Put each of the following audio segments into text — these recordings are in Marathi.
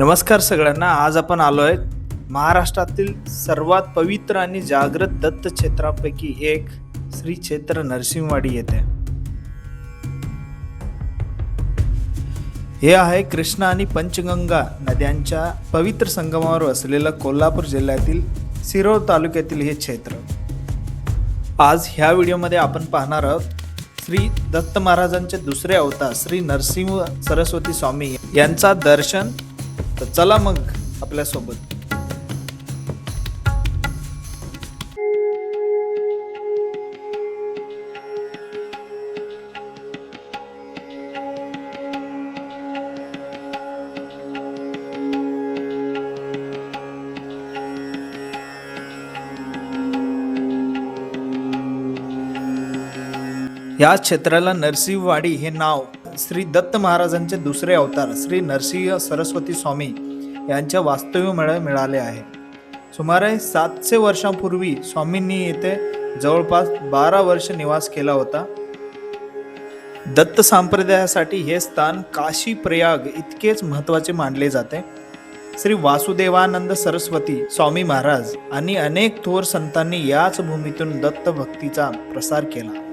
नमस्कार सगळ्यांना. आज आपण आलो आहे महाराष्ट्रातील सर्वात पवित्र आणि जागृत दत्त क्षेत्रापैकी एक श्री क्षेत्र नरसिंहवाडी येथे. हे आहे कृष्णा आणि पंचगंगा नद्यांच्या पवित्र संगमावर वसलेलं कोल्हापूर जिल्ह्यातील सिरोळ तालुक्यातील हे क्षेत्र. आज ह्या व्हिडिओमध्ये आपण पाहणार आहोत श्री दत्त महाराजांचे दुसरे अवतार श्री नरसिंह सरस्वती स्वामी यांचा दर्शन तर चला मग आपल्यासोबत. या क्षेत्राला नरसिंहवाडी हे नाव श्री दत्त महाराजांचे दुसरे अवतार श्री नरसिंह सरस्वती स्वामी यांच्या वास्तव्यमुळे मिळाले आहे. सुमारे सातशे वर्षांपूर्वी स्वामींनी येथे जवळपास बारा वर्ष निवास केला होता. दत्त संप्रदायासाठी हे स्थान काशी प्रयाग इतकेच महत्त्वाचे मानले जाते. श्री वासुदेवानंद सरस्वती स्वामी महाराज आणि अनेक थोर संतांनी याच भूमीतून दत्त भक्तीचा प्रसार केला.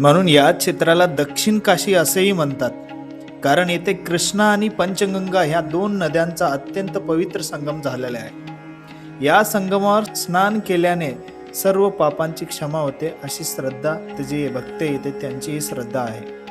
म्हणून या क्षेत्राला दक्षिण काशी असेही म्हणतात. कारण येथे कृष्णा आणि पंचगंगा ह्या दोन नद्यांचा अत्यंत पवित्र संगम झालेला आहे. या संगमावर स्नान केल्याने सर्व पापांची क्षमा होते अशी श्रद्धा ते जे भक्त येते त्यांची ही श्रद्धा आहे.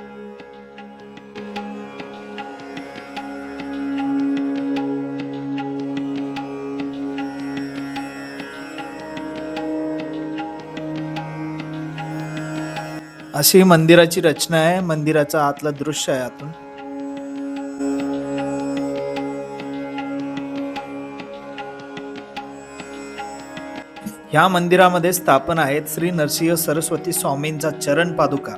अशी ही मंदिराची रचना आहे. मंदिराचा आतला दृश्य आहे आतून. ह्या मंदिरामध्ये स्थापन आहेत श्री नरसिंह सरस्वती स्वामींचा चरण पादुका.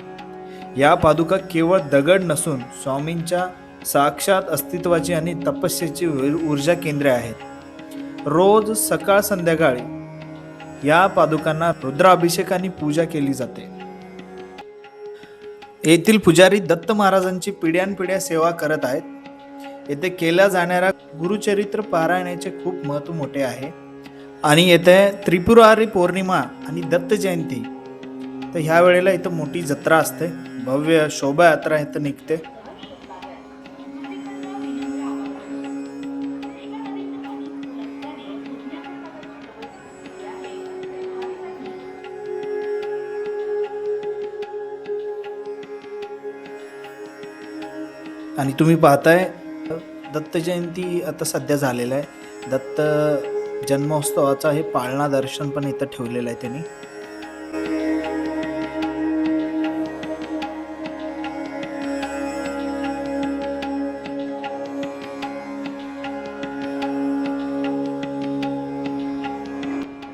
या पादुका केवळ दगड नसून स्वामींच्या साक्षात अस्तित्वाची आणि तपस्येची ऊर्जा केंद्रे आहेत. रोज सकाळ संध्याकाळी या पादुकांना रुद्राभिषेक आणि पूजा केली जाते. येथील पुजारी दत्त महाराजांची पिढ्यानपिढ्या सेवा करत आहेत. येथे केल्या जाणाऱ्या गुरुचरित्र पारायणाचे खूप महत्त्व मोठे आहे. आणि येथे त्रिपुरारी पौर्णिमा आणि दत्त जयंती. तर ह्या वेळेला इथं मोठी जत्रा असते. भव्य शोभायात्रा इथं निघते. आणि तुम्ही पाहताय दत्त जयंती आता सध्या झालेलं आहे. दत्त जन्मोत्सवाचा हे पाळणा दर्शन पण इथं ठेवलेलं आहे त्यांनी.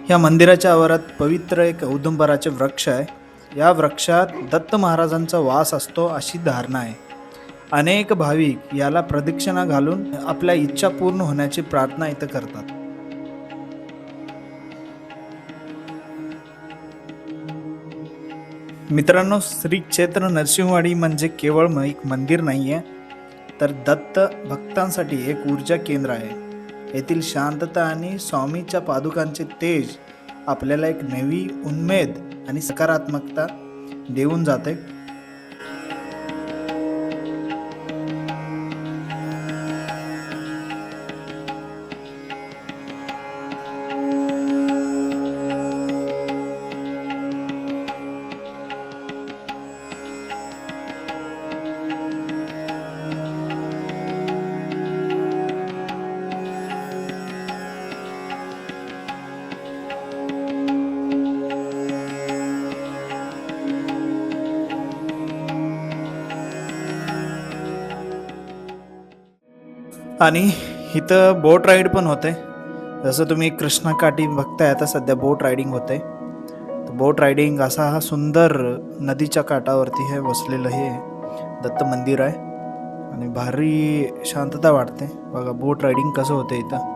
या मंदिराच्या आवारात पवित्र एक औदुंबराचे वृक्ष आहे. या वृक्षात दत्त महाराजांचा वास असतो अशी धारणा आहे. अनेक भाविक याला प्रदक्षिणा घालून आपल्या इच्छा पूर्ण होण्याची प्रार्थना इथं करतात. मित्रांनो श्री क्षेत्र नरसिंहवाडी म्हणजे केवळ म- एक मंदिर नाही आहे तर दत्त भक्तांसाठी एक ऊर्जा केंद्र आहे. येथील शांतता आणि स्वामीच्या पादुकांचे तेज आपल्याला एक नवी उन्मेद आणि सकारात्मकता देऊन जाते. आणि इथं बोट राईड पण होते. जसं तुम्ही कृष्णा काठी बघताय आता सध्या बोट रायडिंग होते तर बोट रायडिंग असा हा सुंदर नदीच्या काठावरती हे वसलेलं हे दत्त मंदिर आहे. आणि भारी शांतता वाटते. बघा बोट रायडिंग कसं होतं इथं.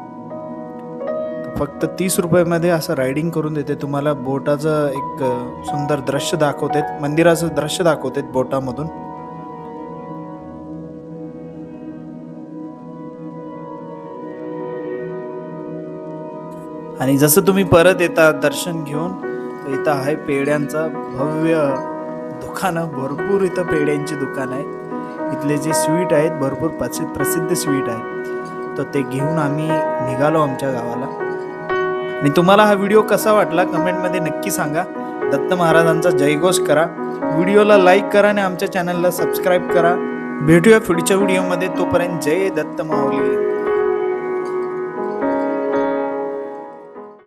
फक्त तीस रुपयामध्ये असं रायडिंग करून देते. तुम्हाला बोटाचं एक सुंदर दृश्य दाखवतात मंदिराचं दृश्य दाखवतात बोटामधून आणि जसं तुम्ही परत येता दर्शन घेऊन तर इथं आहे पेड्यांचा भव्य दुकानं भरपूर इथं पेड्यांची दुकान आहे. इथले जे स्वीट आहेत भरपूर प्रसिद्ध प्रसिद्ध स्वीट आहेत. तर ते घेऊन आम्ही निघालो आमच्या गावाला. आणि तुम्हाला हा व्हिडिओ कसा वाटला कमेंटमध्ये नक्की सांगा. दत्त महाराजांचा जयघोष करा. व्हिडिओला लाईक करा आणि आमच्या चॅनलला सबस्क्राईब करा. भेटूया पुढच्या व्हिडिओमध्ये. तोपर्यंत जय दत्त माऊली.